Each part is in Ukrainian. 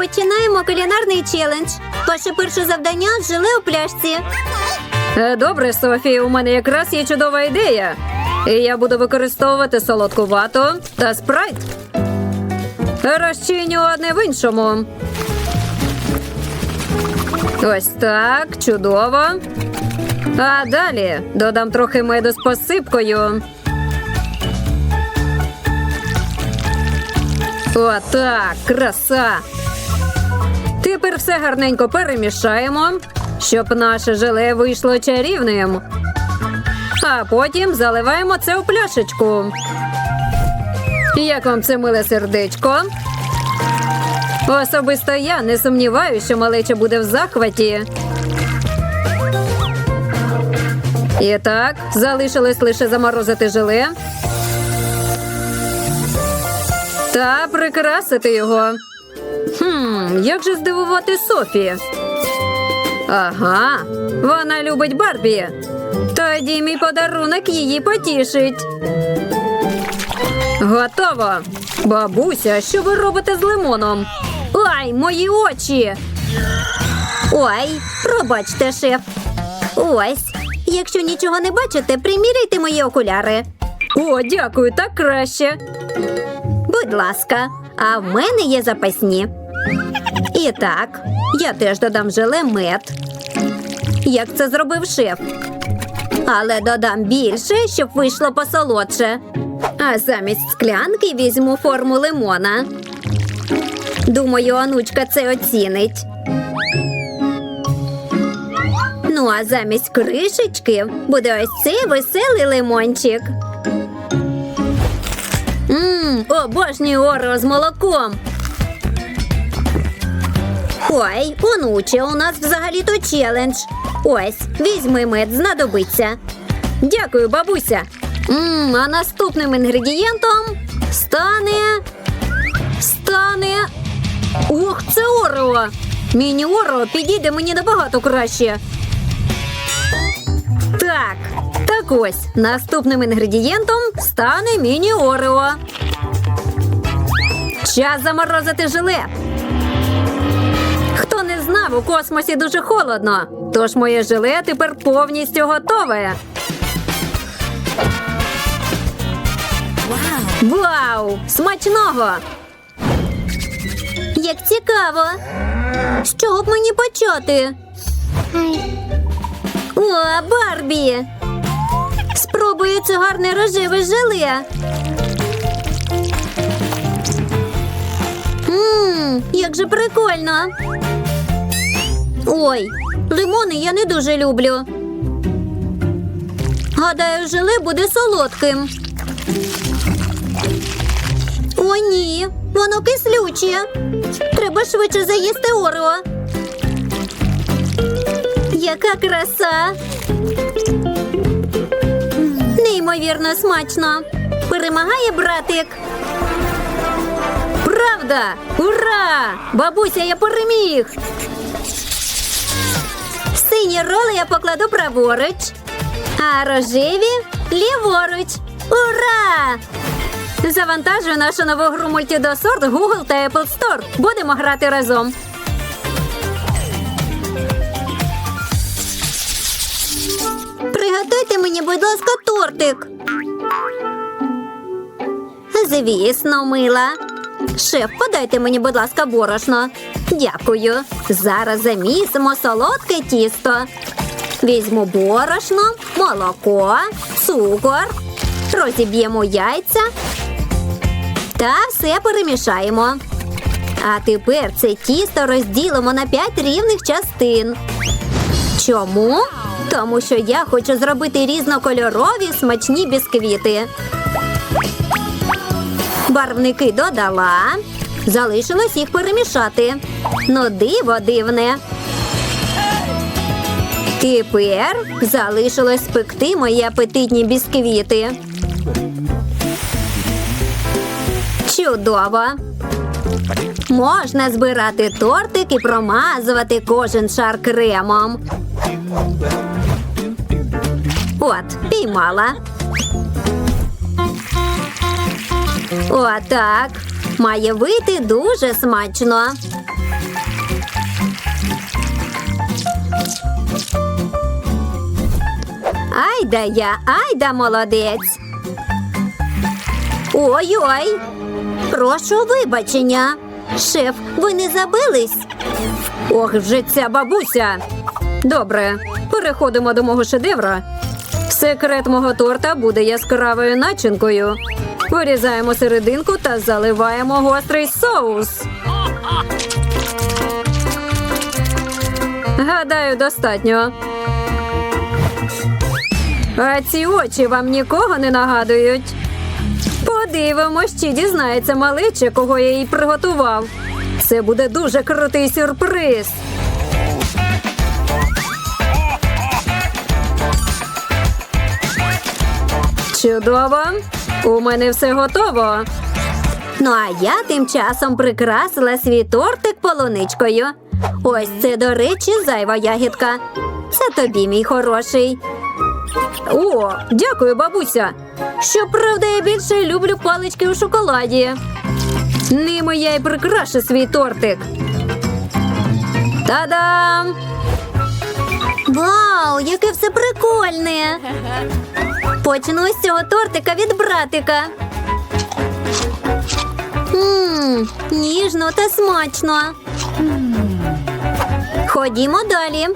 Починаємо кулінарний челендж. Ваше перше завдання желе у пляшці. Е, Добре, Софі, у мене якраз є чудова ідея. І я буду використовувати солодку вату та спрайт. Розчиню одне в іншому. Ось так, чудово. А далі додам трохи меду з посипкою. Отак, краса. Тепер все гарненько перемішаємо, щоб наше желе вийшло чарівним. А потім заливаємо це у пляшечку. Як вам це миле сердечко? Особисто я не сумніваюся, що малеча буде в захваті. І так, залишилось лише заморозити желе та прикрасити його. Хм, як же здивувати Софі? Ага, вона любить Барбі. Тоді мій подарунок її потішить. Готово. Бабуся, що ви робите з лимоном? Ай, мої очі! Ой, пробачте, шеф. Ось. Якщо нічого не бачите, приміряйте мої окуляри. О, дякую, так краще. Будь ласка, а в мене є запасні. І так, я теж додам желе мед. Як це зробив шеф. Але додам більше, щоб вийшло посолодше. А замість склянки візьму форму лимона. Думаю, онучка це оцінить. Ну, а замість кришечки буде ось цей веселий лимончик. Мм, обожнюю орео з молоком. Ой, онуче, у нас взагалі-то челендж. Ось, візьми мед, знадобиться. Дякую, бабуся. М, а наступним інгредієнтом стане. Стане. Ух, це Орео! Міні Орео підійде мені набагато краще. Так, так ось. Наступним інгредієнтом стане міні Орео. Час заморозити желе. Знав, у космосі дуже холодно. Тож моє желе тепер повністю готове. Вау! Смачного! Як цікаво. З чого б мені почати? О, Барбі! Спробую це гарне рожеве. Ммм, як же прикольно. Ой, лимони я не дуже люблю. Гадаю, желе буде солодким. О, ні, воно кислюче. Треба швидше заїсти Орео. Яка краса. Неймовірно смачно. Перемагає братик. Правда! Ура! Бабуся, я переміг! Сині роли я покладу праворуч, а рожеві ліворуч. Ура! Завантажую нашу нову гру мультидосорт Google та Apple Store. Будемо грати разом. Приготуйте мені, будь ласка, тортик. Звісно, мила. Шеф, подайте мені, будь ласка, борошно. Дякую. Зараз замісимо солодке тісто. Візьму борошно, молоко, цукор, розіб'ємо яйця та все перемішаємо. А тепер це тісто розділимо на 5 рівних частин. Чому? Тому що я хочу зробити різнокольорові смачні бісквіти. Барвники додала. Залишилось їх перемішати. Ну, диво дивне. Тепер залишилось спекти мої апетитні бісквіти. Чудово! Можна збирати тортик і промазувати кожен шар кремом. От, піймала. Отак. Має вийти дуже смачно. Айда я, айда молодець. Ой-ой. Прошу вибачення. Шеф, ви не забились? Ох, вже ця бабуся. Добре, переходимо до мого шедевра. Секрет мого торта буде яскравою начинкою. Вирізаємо серединку та заливаємо гострий соус. Гадаю, достатньо. А ці очі вам нікого не нагадують. Подивимось, чи дізнається малече, кого я їй приготував. Це буде дуже крутий сюрприз. Чудово! У мене все готово. Ну а я тим часом прикрасила свій тортик полуничкою. Ось це, до речі, зайва ягідка. Це тобі, мій хороший. О, дякую, бабуся. Щоправда, я більше люблю палички у шоколаді. Ними я й прикрашу свій тортик. Та-дам! Вау, яке все прикольне! Почну з цього тортика від братика. Ммм, ніжно та смачно. Ходімо далі.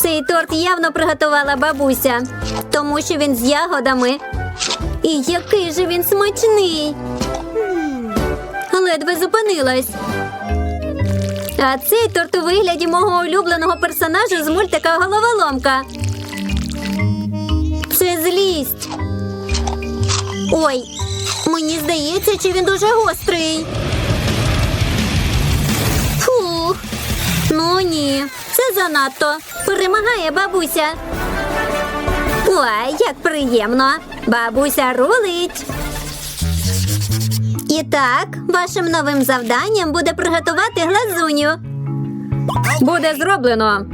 Цей торт явно приготувала бабуся, тому що він з ягодами. І який же він смачний. Ледве зупинилась. А цей торт у вигляді мого улюбленого персонажа з мультика Головоломка. Це злість. Ой, мені здається, чи він дуже гострий. Фух. Ну ні, це занадто. Перемагає бабуся. Ой, як приємно. Бабуся рулить. І так, вашим новим завданням буде приготувати глазуню. Буде зроблено.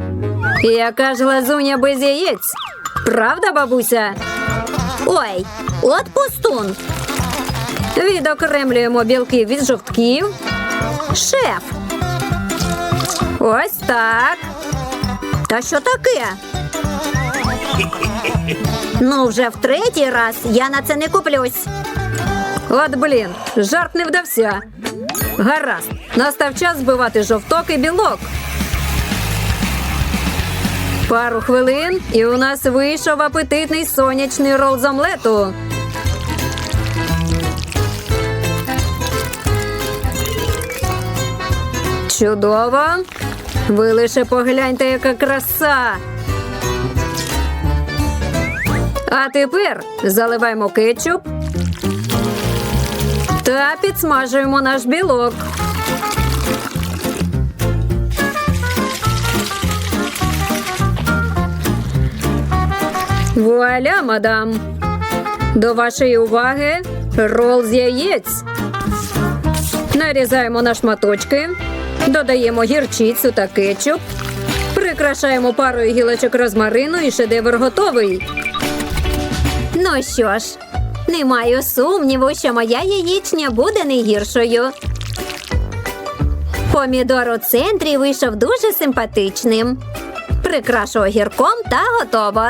Яка ж глазуня без яєць? Правда, бабуся? Ой, от пустун. Відокремлюємо білки від жовтків. Шеф. Ось так. Та що таке? Ну, вже в третій раз я на це не куплюсь. От блін, жарт не вдався. Гаразд, настав час збивати жовток і білок. Пару хвилин, і у нас вийшов апетитний сонячний рол з омлету. Чудово. Ви лише погляньте, яка краса. А тепер заливаємо кетчуп та підсмажуємо наш білок. Вуаля, мадам! До вашої уваги рол з яєць. Нарізаємо на шматочки, додаємо гірчицю та кетчуп, прикрашаємо парою гілочок розмарину і шедевр готовий. Ну що ж, не маю сумніву, що моя яєчня буде не гіршою. Помідор у центрі вийшов дуже симпатичним. Прикрашу огірком та готово.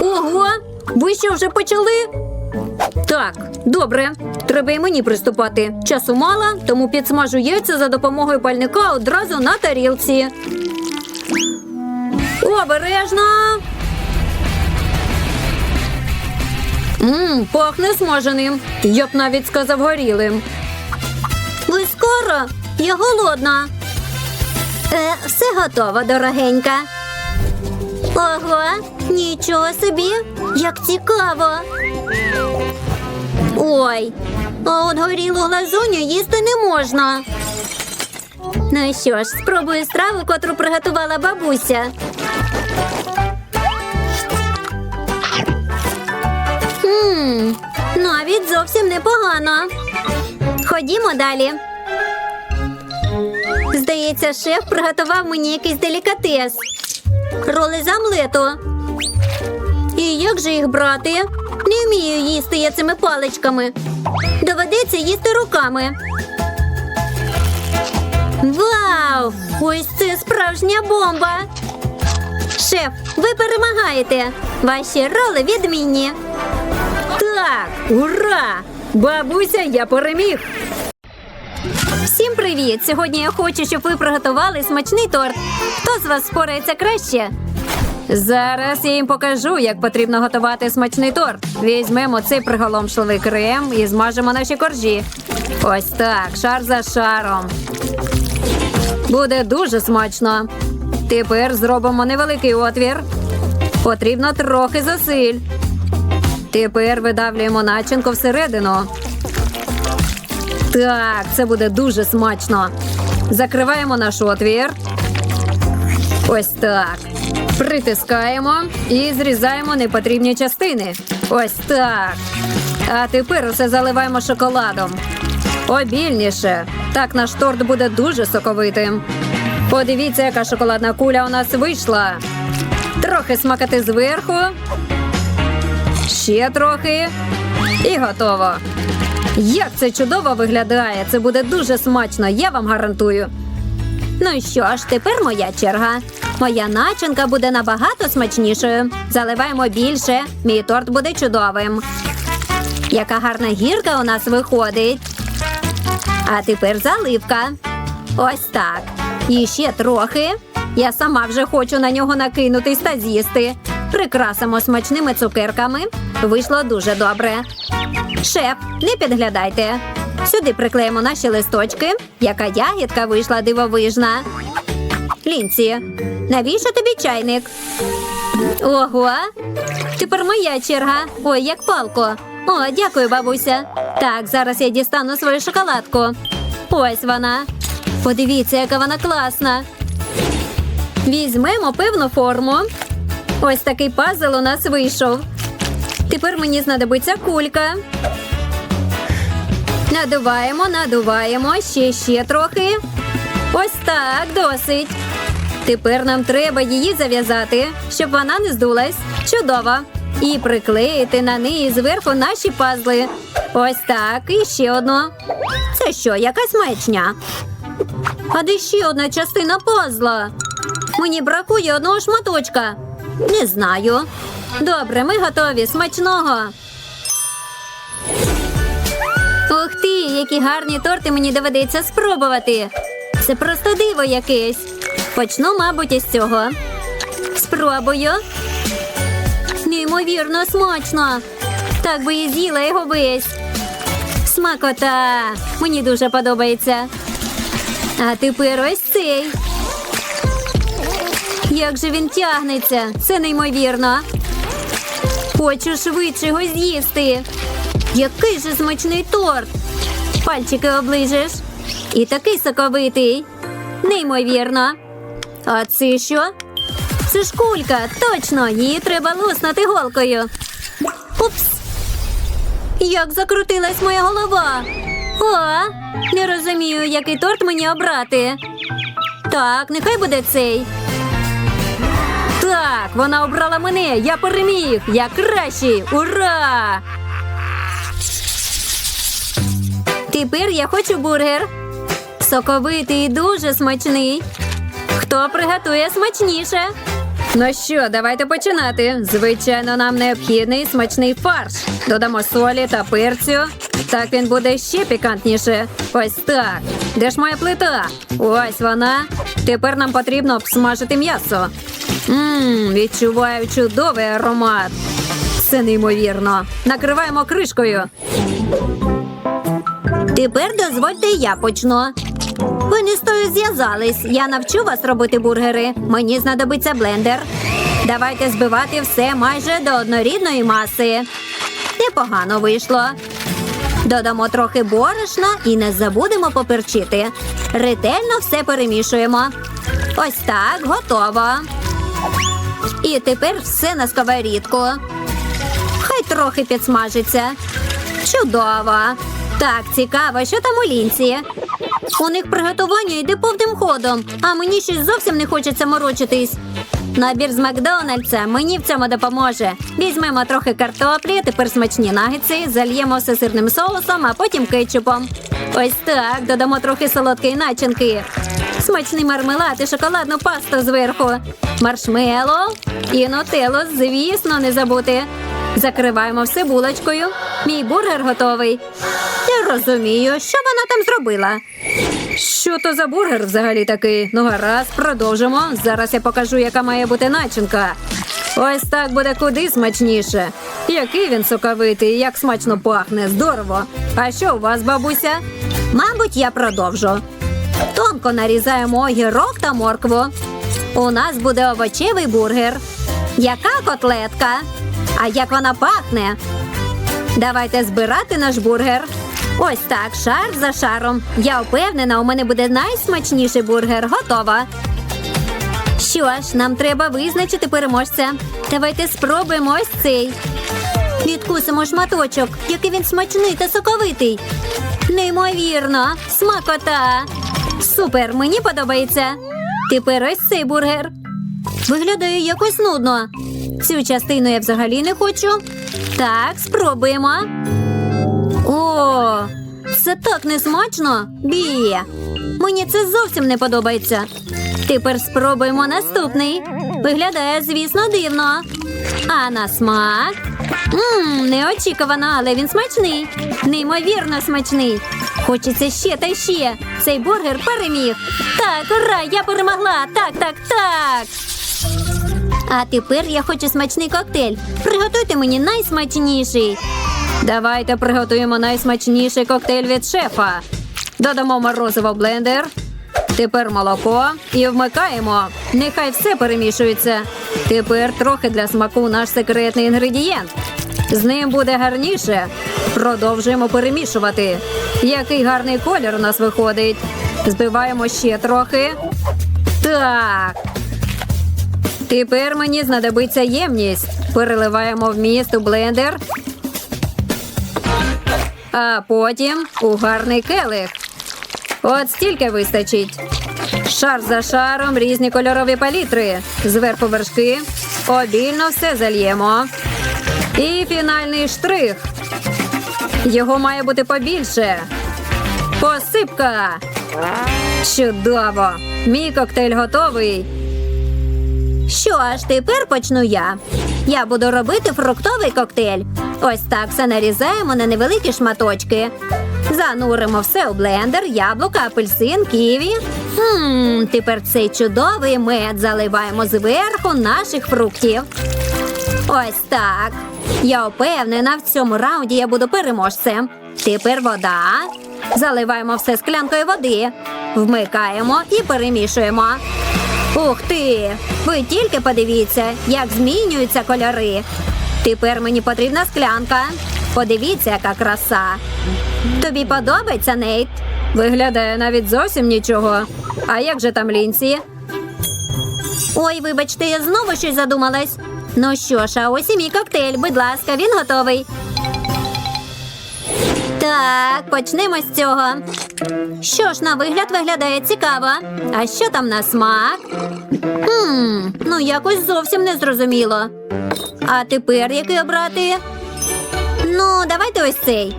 Ого! Ви що вже почали? Так, добре. Треба і мені приступати. Часу мало, тому підсмажу яйця за допомогою пальника одразу на тарілці. Обережно. Мм, пахне смаженим. Я б навіть сказав горілим. Ви скоро? Я голодна. Е, все готово, дорогенька. Ого, нічого собі, як цікаво. Ой, а от горілу глазуню їсти не можна. Ну що ж, спробую страву, котру приготувала бабуся. Навіть зовсім непогано. Ходімо далі. Здається, шеф приготував мені якийсь делікатес. Роли з омлету. І як же їх брати? Не вмію їсти я цими паличками. Доведеться їсти руками. Вау! Ось це справжня бомба. Шеф, ви перемагаєте. Ваші роли відмінні. Так, ура! Бабуся, я переміг! Всім привіт! Сьогодні я хочу, щоб ви приготували смачний торт. Хто з вас спорається краще? Зараз я їм покажу, як потрібно готувати смачний торт. Візьмемо цей приголомшливий крем і змажемо наші коржі. Ось так, шар за шаром. Буде дуже смачно. Тепер зробимо невеликий отвір. Потрібно трохи зусиль. Тепер видавлюємо начинку всередину. Так, це буде дуже смачно. Закриваємо наш отвір. Ось так. Притискаємо і зрізаємо непотрібні частини. Ось так. А тепер усе заливаємо шоколадом. Обільніше. Так наш торт буде дуже соковитим. Подивіться, яка шоколадна куля у нас вийшла. Трохи смакати зверху. Ще трохи. І готово. Як це чудово виглядає! Це буде дуже смачно, я вам гарантую. Ну що ж, тепер моя черга. Моя начинка буде набагато смачнішою. Заливаємо більше, мій торт буде чудовим. Яка гарна гірка у нас виходить. А тепер заливка. Ось так. І ще трохи. Я сама вже хочу на нього накинутись та з'їсти. Прикрасимо смачними цукерками. Вийшло дуже добре. Шеф, не підглядайте. Сюди приклеїмо наші листочки. Яка ягідка вийшла дивовижна. Лінці, навіщо тобі чайник? Ого, тепер моя черга. Ой, як палко. О, дякую, бабуся. Так, зараз я дістану свою шоколадку. Ось вона. Подивіться, яка вона класна. Візьмемо певну форму. Ось такий пазл у нас вийшов. Тепер мені знадобиться кулька. Надуваємо, надуваємо, ще ще трохи. Ось так, досить. Тепер нам треба її зав'язати, щоб вона не здулась. Чудово. І приклеїти на неї зверху наші пазли. Ось так, і ще одну. Це що, якась маячня? А де ще одна частина пазла? Мені бракує одного шматочка. Не знаю. Добре, ми готові. Смачного. Ух ти, які гарні торти мені доведеться спробувати. Це просто диво якесь. Почну, мабуть, із цього. Спробую. Неймовірно смачно. Так би і з'їла його весь. Смакота. Мені дуже подобається. А тепер ось цей. Як же він тягнеться? Це неймовірно. Хочу швидше його з'їсти. Який же смачний торт. Пальчики оближеш. І такий соковитий. Неймовірно. А це що? Це ж кулька, точно, її треба луснути голкою. Упс. Як закрутилась моя голова. О, не розумію, який торт мені обрати. Так, нехай буде цей. Так, вона обрала мене. Я переміг. Я кращий. Ура! Тепер я хочу бургер. Соковитий і дуже смачний. Хто приготує смачніше? Ну що, давайте починати. Звичайно, нам необхідний смачний фарш. Додамо солі та перцю. Так він буде ще пікантніше. Ось так. Де ж моя плита? Ось вона. Тепер нам потрібно обсмажити м'ясо. Мм, відчуваю чудовий аромат. Це неймовірно. Накриваємо кришкою. Тепер дозвольте, я почну. Ви не з тою зв'язались. Я навчу вас робити бургери. Мені знадобиться блендер. Давайте збивати все майже до однорідної маси. Непогано вийшло. Додамо трохи борошна і не забудемо поперчити. Ретельно все перемішуємо. Ось так, готово. І тепер все на сковорідку. Хай трохи підсмажиться. Чудово. Так, цікаво, що там у лінці. У них приготування йде повним ходом, а мені щось зовсім не хочеться морочитись. Набір з Макдональдса мені в цьому допоможе. Візьмемо трохи картоплі, тепер смачні нагетси, зальємо все сирним соусом, а потім кетчупом. Ось так, додамо трохи солодкої начинки. смачний мармелад і шоколадну пасту зверху, маршмело і нутелло, звісно, не забути. Закриваємо все булочкою. Мій бургер готовий. Я розумію, що вона там зробила. Що то за бургер взагалі такий? Ну гаразд, продовжимо. Зараз я покажу, яка має бути начинка. Ось так буде куди смачніше. Який він соковитий, як смачно пахне, здорово. А що у вас, бабуся? Мабуть, я продовжу. Тонко нарізаємо огірок та моркву. У нас буде овочевий бургер. Яка котлетка? А як вона пахне? Давайте збирати наш бургер. Ось так, шар за шаром. Я впевнена, у мене буде найсмачніший бургер. Готова. Що ж, нам треба визначити переможця. Давайте спробуємо ось цей. Відкусимо шматочок, який він смачний та соковитий. Неймовірно, смакота. Супер, мені подобається. Тепер ось цей бургер. Виглядає якось нудно. Цю частину я взагалі не хочу. Так, спробуємо. Це так несмачно. Бі. Мені це зовсім не подобається. Тепер спробуємо наступний. Виглядає, звісно, дивно. А на смак. Мм, неочікувано, але він смачний. Неймовірно смачний. Хочеться ще та ще. Цей бургер переміг. Так, ура, я перемогла. Так, так, так. А тепер я хочу смачний коктейль. Приготуйте мені найсмачніший. Давайте приготуємо найсмачніший коктейль від шефа. Додамо морозиво в блендер. Тепер молоко і вмикаємо. Нехай все перемішується. Тепер трохи для смаку наш секретний інгредієнт. З ним буде гарніше. Продовжуємо перемішувати. Який гарний колір у нас виходить. Збиваємо ще трохи. Так. Тепер мені знадобиться ємність. Переливаємо вміст у блендер. А потім у гарний келих. От стільки вистачить. Шар за шаром різні кольорові палітри. Зверху вершки. Обільно все зальємо. І фінальний штрих. Його має бути побільше. Посипка. Чудово! Мій коктейль готовий. Що ж, тепер почну я. Я буду робити фруктовий коктейль. Ось так все нарізаємо на невеликі шматочки. Зануримо все у блендер, яблука, апельсин, ківі. Ммм, тепер цей чудовий мед заливаємо зверху наших фруктів. Ось так. Я впевнена, в цьому раунді я буду переможцем. Тепер вода. Заливаємо все склянкою води. Вмикаємо і перемішуємо. Ух ти! Ви тільки подивіться, як змінюються кольори. Тепер мені потрібна склянка. Подивіться, яка краса. Тобі подобається, Нейт? Виглядає навіть зовсім нічого. А як же там лінці? Ой, вибачте, я знову щось задумалась. Ну що ж, а ось і мій коктейль, будь ласка, він готовий. Так, почнемо з цього. Що ж, на вигляд виглядає цікаво. А що там на смак? Хм, ну якось зовсім не зрозуміло. А тепер який обрати? Ну, давайте ось цей.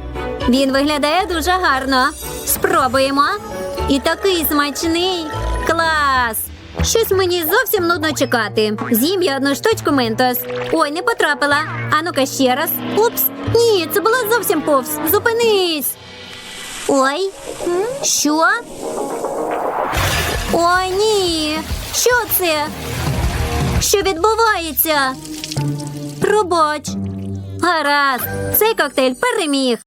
Він виглядає дуже гарно. Спробуємо. І такий смачний. Клас! Щось мені зовсім нудно чекати. З'їм я одну штучку ментос. Ой, не потрапила. А ну-ка ще раз. Упс. Ні, це було зовсім повз. Зупинись. Ой. Що? Ой, ні. Що це? Що відбувається? Пробач. Гаразд, цей коктейль переміг.